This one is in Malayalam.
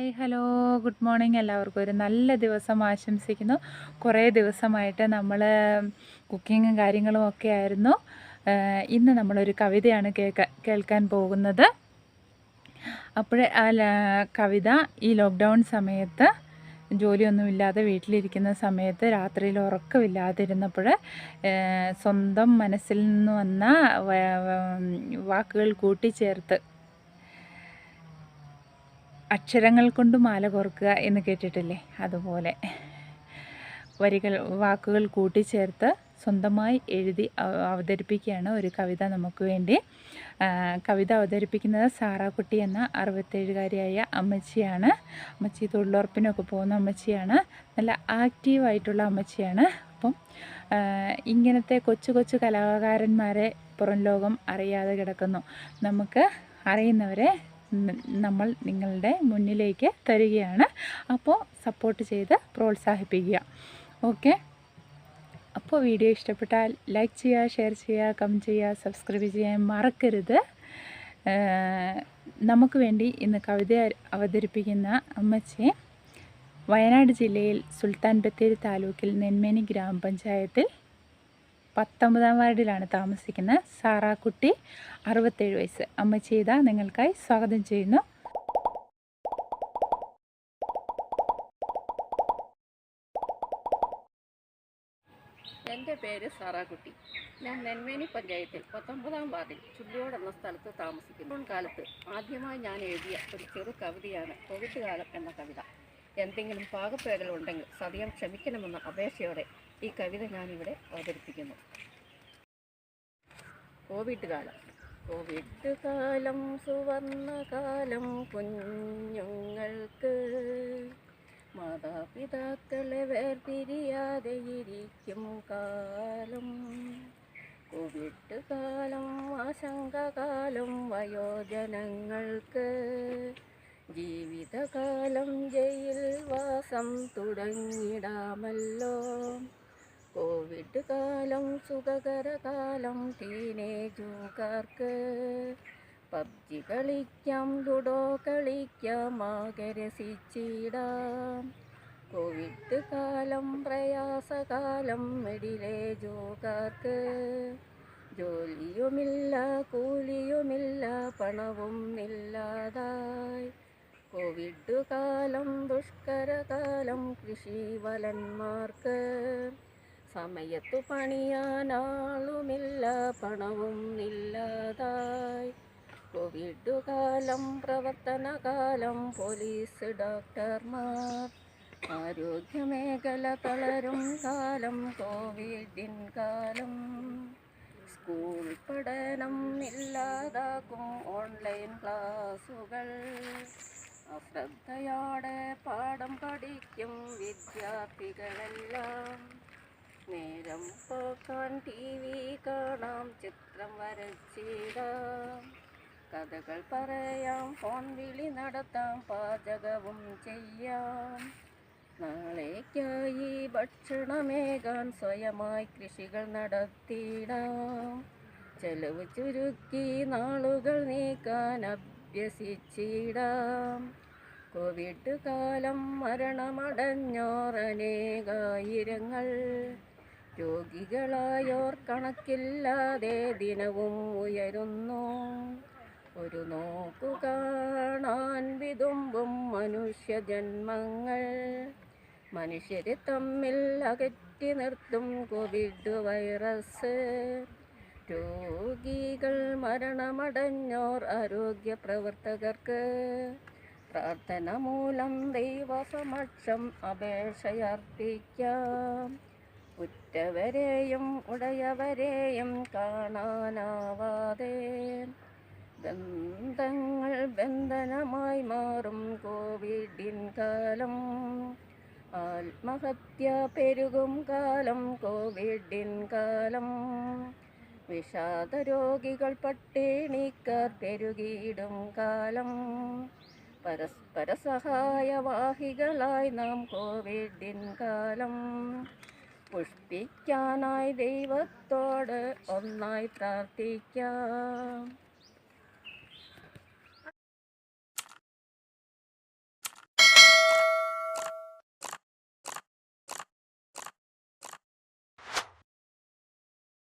Hi hello good morning. എല്ലാവർക്കും ഒരു നല്ല ദിവസം ആശംസിക്കുന്നു. കുറേ ദിവസമായിട്ട് നമ്മൾ കുക്കിങ്ങും കാര്യങ്ങളും ഒക്കെ ആയിരുന്നു. ഇന്ന് നമ്മളൊരു കവിതയാണ് കേൾക്ക കേൾക്കാൻ പോകുന്നത്. അപ്പോൾ ആ കവിത ഈ ലോക്ക്ഡൗൺ സമയത്ത് ജോലിയൊന്നുമില്ലാതെ വീട്ടിലിരിക്കുന്ന സമയത്ത് രാത്രിയിൽ ഉറക്കമില്ലാതിരുന്നപ്പോൾ സ്വന്തം മനസ്സിൽ നിന്ന് വന്ന വാക്കുകൾ കൂട്ടിച്ചേർത്ത് അക്ഷരങ്ങൾ കൊണ്ട് മാല കോർക്കുക എന്ന് കേട്ടിട്ടില്ലേ? അതുപോലെ. വരികൾ വാക്കുകൾ കൂട്ടിച്ചേർത്ത് സ്വന്തമായി എഴുതി അവ- അവതരിപ്പിക്കുകയാണ് ഒരു കവിത നമുക്ക് വേണ്ടി. കവിത അവതരിപ്പിക്കുന്നത് സാറാക്കുട്ടി എന്ന അറുപത്തേഴുകാരിയായ അമ്മച്ചിയാണ്. അമ്മച്ചി തൊഴിലുറപ്പിനൊക്കെ പോകുന്ന അമ്മച്ചിയാണ്. നല്ല ആക്റ്റീവായിട്ടുള്ള അമ്മച്ചിയാണ്. അപ്പം ഇങ്ങനത്തെ കൊച്ചു കൊച്ചു കലാകാരന്മാരെ പുറം ലോകം അറിയാതെ കിടക്കുന്നു. നമുക്ക് അറിയുന്നവരെ നമ്മൾ നിങ്ങളുടെ മുന്നിലേക്ക് തരികയാണ്. അപ്പോൾ സപ്പോർട്ട് ചെയ്ത് പ്രോത്സാഹിപ്പിക്കുക. ഓക്കെ അപ്പോൾ വീഡിയോ ഇഷ്ടപ്പെട്ടാൽ ലൈക്ക് ചെയ്യുക ഷെയർ ചെയ്യുക കമന്റ് ചെയ്യുക സബ്സ്ക്രൈബ് ചെയ്യാൻ മറക്കരുത്. നമുക്ക് വേണ്ടി ഇന്ന് കവിത അവതരിപ്പിക്കുന്ന അമ്മച്ചി വയനാട് ജില്ലയിൽ സുൽത്താൻ ബത്തേരി താലൂക്കിൽ നെന്മേനി ഗ്രാമപഞ്ചായത്തിൽ പത്തൊമ്പതാം വാർഡിലാണ് താമസിക്കുന്നത് സാറാക്കുട്ടി അറുപത്തേഴ് വയസ്സ്. അമ്മ ചെയ്ത നിങ്ങൾക്കായി സ്വാഗതം ചെയ്യുന്നു. എന്റെ പേര് സാറാക്കുട്ടി. ഞാൻ നെന്മേനി പഞ്ചായത്തിൽ പത്തൊമ്പതാം വാർഡിൽ ചുള്ളിയോട് എന്ന സ്ഥലത്ത് താമസിക്കുന്നു. കാലത്ത് ആദ്യമായി ഞാൻ എഴുതിയ ഒരു ചെറു കവിതയാണ് കോവിഡ് കാലം എന്ന കവിത. എന്തെങ്കിലും പാകപ്പേകൾ ഉണ്ടെങ്കിൽ സതയം ക്ഷമിക്കണമെന്ന അപേക്ഷയോടെ ഈ കവിത ഞാനിവിടെ അവതരിപ്പിക്കുന്നു. കോവിഡ് കാലം കോവിഡ് കാലം സുവർണകാലം കുഞ്ഞുങ്ങൾക്ക്. മാതാപിതാക്കളെ വേർപിരിയാതെ ഇരിക്കും കാലം. കോവിഡ് കാലം ആശങ്കകാലം വയോജനങ്ങൾക്ക്. ജീവിതകാലം ജയിൽ വാസം തുടങ്ങിടാമല്ലോ. കോവിഡ് കാലം സുഖകരകാലം ടീനേജുകാർക്ക് പബ്ജി കളിക്കാം ലുഡോ കളിക്കാം ആകരസിച്ചിടാം കോവിഡ് കാലം പ്രയാസകാലം മിഡിലേജുകാർക്ക് ജോലിയുമില്ല കൂലിയുമില്ല പണവും ഇല്ലാതായി കോവിഡ് കാലം ദുഷ്കരകാലം കൃഷിവലന്മാർക്ക്. സമയത്തു പണിയാനാളുമില്ല പണവും ഇല്ലാതായി കോവിഡ് കാലം പ്രവർത്തനകാലം പോലീസ് ഡോക്ടർമാർ. ആരോഗ്യമേഖല തളരും കാലം കോവിഡിൻ കാലം. സ്കൂൾ പഠനം ഇല്ലാതാക്കും ഓൺലൈൻ ക്ലാസുകൾ. അശ്രദ്ധയോടെ പാഠം പഠിക്കും വിദ്യാർത്ഥികളെല്ലാം. നേരം പോക്കാൻ ടി വി കാണാം ചിത്രം വരച്ചിടാം. കഥകൾ പറയാം ഫോൺ വിളി നടത്താം പാചകവും ചെയ്യാം. നാളേക്കായി ഭക്ഷണമേകാൻ സ്വയമായി കൃഷികൾ നടത്തിയിടാം ചെലവ് ചുരുക്കി നാളുകൾ നീക്കാൻ അഭ്യസിച്ചിടാം കോവിഡ് കാലം മരണമടഞ്ഞോറനേകായിരങ്ങൾ. രോഗികളായോർ കണക്കില്ലാതെ ദിനവും ഉയരുന്നു. ഒരു നോക്കു കാണാൻ വിതുമ്പും മനുഷ്യജന്മങ്ങൾ. മനുഷ്യരെ തമ്മിൽ അകറ്റി നിർത്തും കോവിഡ് വൈറസ്. മരണമടഞ്ഞോർ ആരോഗ്യ പ്രവർത്തകർക്ക് പ്രാർത്ഥന മൂലം ദൈവസമക്ഷം അപേക്ഷയർപ്പിക്കാം. ഉറ്റവരെയും ഉടയവരെയും കാണാനാവാതെ ബന്ധങ്ങൾ ബന്ധനമായി മാറും കോവിഡിൻ കാലം. ആത്മഹത്യ പെരുകും കാലം കോവിഡിൻ കാലം. വിഷാദ രോഗികൾ പട്ടിണിക്കാർ പെരുകിയിടും കാലം. പരസ്പര സഹായവാഹികളായി നാം കോവിഡിൻ കാലം. പുഷ്പിക്കാനായി ദൈവത്തോട് ഒന്നായി പ്രാർത്ഥിക്കാം.